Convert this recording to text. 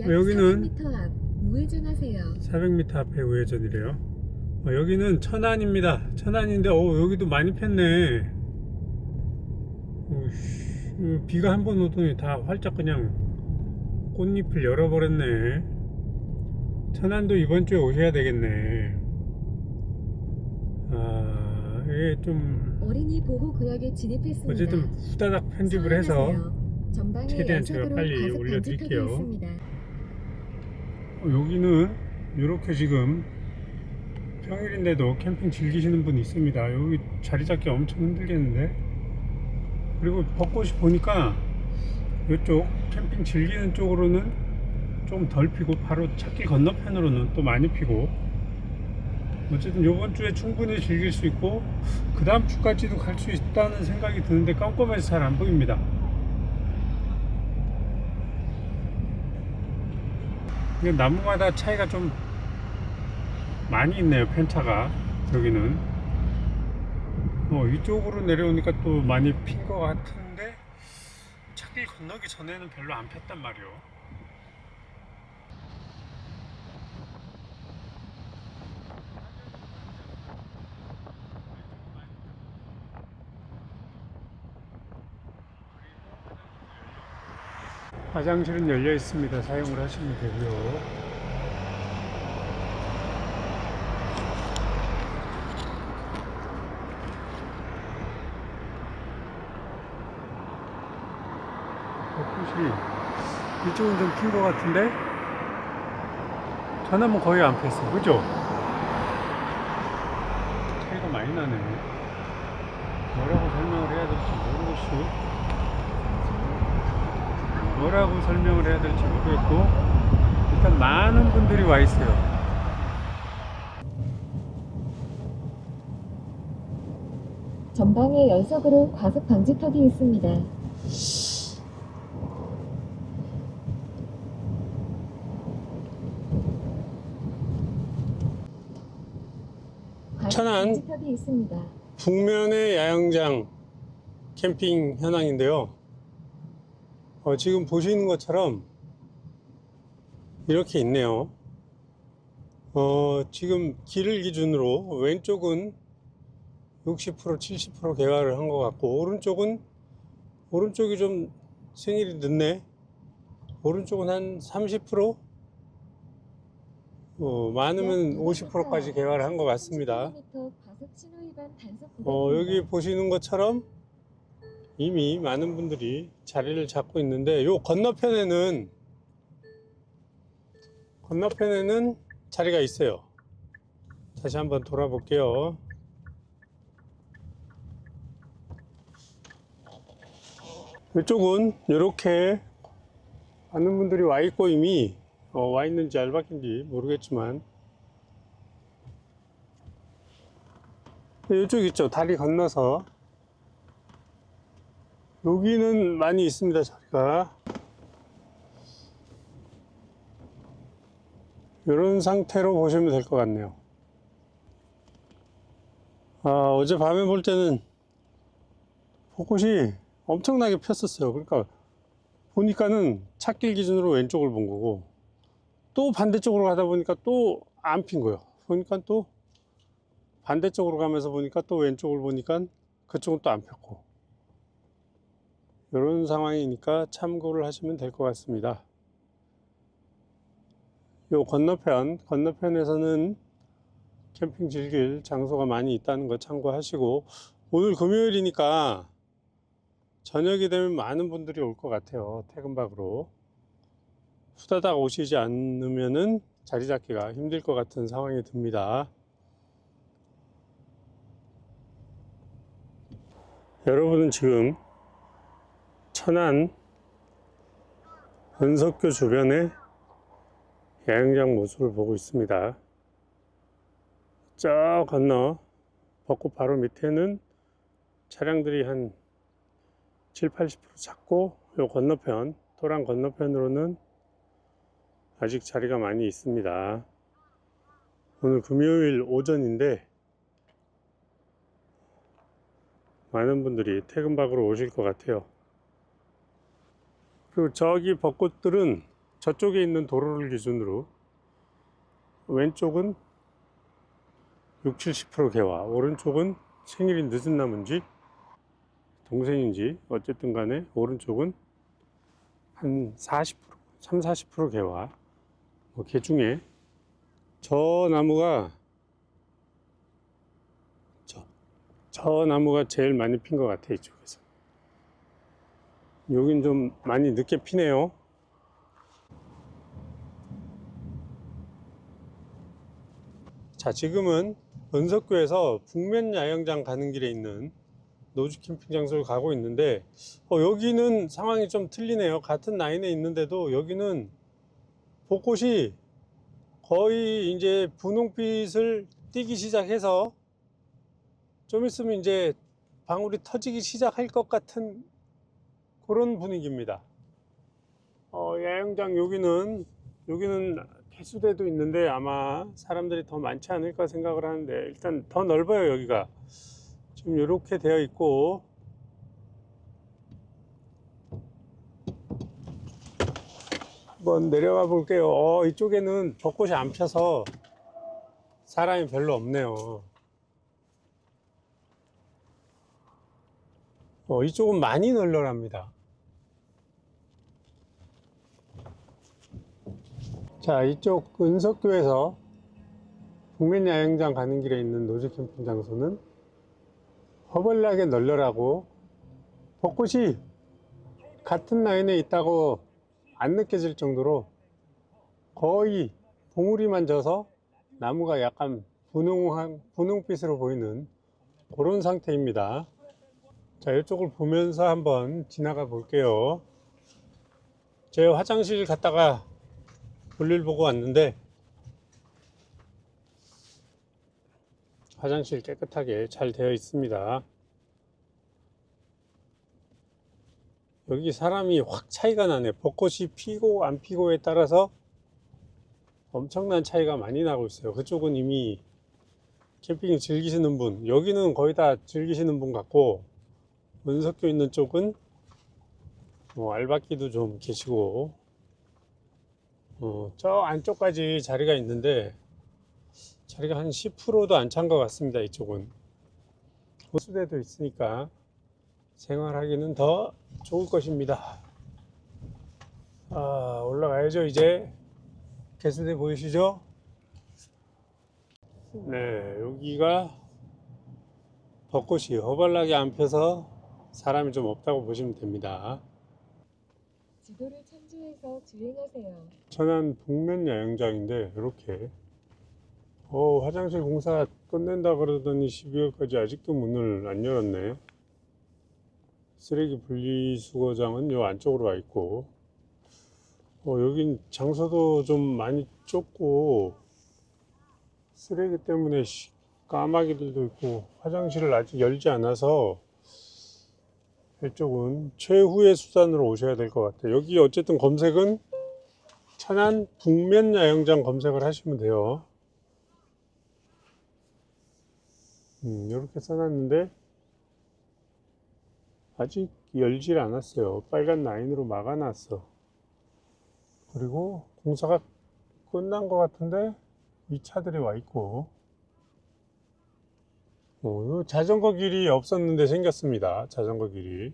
약 여기는 400m 앞 우회전하세요. 400m 앞에 우회전이래요. 어, 여기는 천안입니다. 천안인데 어, 여기도 많이 폈네. 오씨, 이 비가 한 번 오더니 다 활짝 그냥 꽃잎을 열어버렸네. 천안도 이번 주에 오셔야 되겠네. 아, 이게 좀 어린이 보호 구역에 진입했습니다. 어쨌든 후다닥 편집을 해서 서행하세요. 전방에 최대한 제가 연속으로 빨리 과속 올려드릴게요. 있습니다. 어, 여기는 이렇게 지금 평일인데도 캠핑 즐기시는 분이 있습니다. 여기 자리 잡기 엄청 힘들겠는데. 그리고 벚꽃이 보니까 이쪽 캠핑 즐기는 쪽으로는 좀 덜 피고 바로 찾길 건너편으로는 또 많이 피고 어쨌든 이번 주에 충분히 즐길 수 있고 그 다음 주까지도 갈 수 있다는 생각이 드는데 깜깜해서 잘 안 보입니다. 이게 나무마다 차이가 좀 많이 있네요 편차가. 여기는. 어 이쪽으로 내려오니까 또 많이 핀 것 같은데 차길 건너기 전에는 별로 안 폈단 말이요 화장실은 열려 있습니다. 사용을 하시면 되고요. 벚꽃이 이쪽은 좀핀것 같은데? 전화면 거의 안 폈어 그죠? 차이가 많이 나네. 뭐라고 설명을 해야 될지 모르겠어 뭐라고 설명을 해야 될지 모르겠고 일단 많은 분들이 와 있어요 전방에 연속으로 과속 방지턱이 있습니다. 천안. 북면의 야영장 캠핑 현황인데요. 어, 지금 보시는 것처럼 이렇게 있네요. 어, 지금 길을 기준으로 왼쪽은 60% 70% 개화를 한 것 같고 오른쪽은 오른쪽이 좀 생일이 늦네. 오른쪽은 한 30%? 어, 많으면 50%까지 개화를 한 것 같습니다. 30km 과속 신호 위반 단속 어. 여기 보시는 것처럼 이미 많은 분들이 자리를 잡고 있는데 요 건너편에는 건너편에는 자리가 있어요. 다시 한번 돌아볼게요. 이쪽은 이렇게 많은 분들이 와 있고 이미 어, 와 있는지 알바인지 모르겠지만 이쪽 있죠. 다리 건너서. 여기는 많이 있습니다. 자리가. 이런 상태로 보시면 될 것 같네요. 아, 어제 밤에 볼 때는 벚꽃이 엄청나게 폈었어요. 그러니까 보니까는 찾길 기준으로 왼쪽을 본 거고 또 반대쪽으로 가다 보니까 또 안 핀 거예요. 보니까 또 반대쪽으로 가면서 보니까 또 왼쪽을 보니까 그쪽은 또 안 폈고 이런 상황이니까 참고를 하시면 될 것 같습니다. 요 건너편 건너편에서는 캠핑 즐길 장소가 많이 있다는 거 참고하시고 오늘 금요일이니까 저녁이 되면 많은 분들이 올 것 같아요 퇴근박으로 후다닥 오시지 않으면은 자리 잡기가 힘들 것 같은 상황이 듭니다. 여러분은 지금 천안 은석교 주변의 야영장 모습을 보고 있습니다. 저 건너 벚꽃 바로 밑에는 차량들이 한 7, 80% 찾고 요 건너편 도랑 건너편으로는 아직 자리가 많이 있습니다. 오늘 금요일 오전인데 많은 분들이 퇴근박으로 오실 것 같아요. 그리고 저기 벚꽃들은 저쪽에 있는 도로를 기준으로 왼쪽은 6, 70% 개화, 오른쪽은 생일이 늦은 나무인지 동생인지 어쨌든 간에 오른쪽은 한 40%, 3, 40% 개화. 뭐 개 중에 저 나무가 저, 저 나무가 제일 많이 핀 것 같아 이쪽에서. 여긴 좀 많이 늦게 피네요. 자, 지금은 은석교에서 북면 야영장 가는 길에 있는 노지 캠핑 장소를 가고 있는데, 어, 여기는 상황이 좀 틀리네요. 같은 라인에 있는데도 여기는 벚꽃이 거의 이제 분홍빛을 띄기 시작해서 좀 있으면 이제 방울이 터지기 시작할 것 같은 그런 분위기입니다. 어, 야영장 여기는 여기는 폐수대도 있는데 아마 사람들이 더 많지 않을까 생각을 하는데 일단 더 넓어요 여기가 지금 이렇게 되어 있고 한번 내려가 볼게요. 어, 이쪽에는 벚꽃이 안 펴서 사람이 별로 없네요. 어, 이쪽은 많이 널널합니다. 자, 이쪽 은석교에서 북면야영장 가는 길에 있는 노지 캠핑 장소는 허벌나게 널널하고 벚꽃이 같은 라인에 있다고 안 느껴질 정도로 거의 봉우리만 져서 나무가 약간 분홍한, 분홍빛으로 보이는 그런 상태입니다. 자, 이쪽을 보면서 한번 지나가 볼게요. 제 화장실 갔다가 볼일 보고 왔는데 화장실 깨끗하게 잘 되어 있습니다. 여기 사람이 확 차이가 나네. 벚꽃이 피고 안 피고에 따라서 엄청난 차이가 많이 나고 있어요. 그쪽은 이미 캠핑 즐기시는 분, 여기는 거의 다 즐기시는 분 같고, 은석교 있는 쪽은 뭐 알바끼도 좀 계시고, 어, 저 안쪽까지 자리가 있는데, 자리가 한 10%도 안 찬 것 같습니다. 이쪽은. 호수대도 있으니까 생활하기는 더 좋을 것입니다. 아, 올라가야죠, 이제. 개수대 보이시죠? 네, 여기가 벚꽃이 허벌나게 안 펴서 사람이 좀 없다고 보시면 됩니다. 지도를 참 조해서 주행하세요. 천안 북면 야영장인데 이렇게 어, 화장실 공사 끝낸다 그러더니 12월까지 아직도 문을 안 열었네. 쓰레기 분리수거장은 요 안쪽으로 와 있고 어, 여긴 장소도 좀 많이 좁고 쓰레기 때문에 시- 까마귀들도 있고 화장실을 아직 열지 않아서 이쪽은 최후의 수단으로 오셔야 될 것 같아요. 여기 어쨌든 검색은 천안 북면 야영장 검색을 하시면 돼요. 음, 이렇게 써놨는데 아직 열질 않았어요. 빨간 라인으로 막아놨어. 그리고 공사가 끝난 것 같은데 이 차들이 와 있고 어, 요 자전거 길이 없었는데 생겼습니다. 자전거 길이.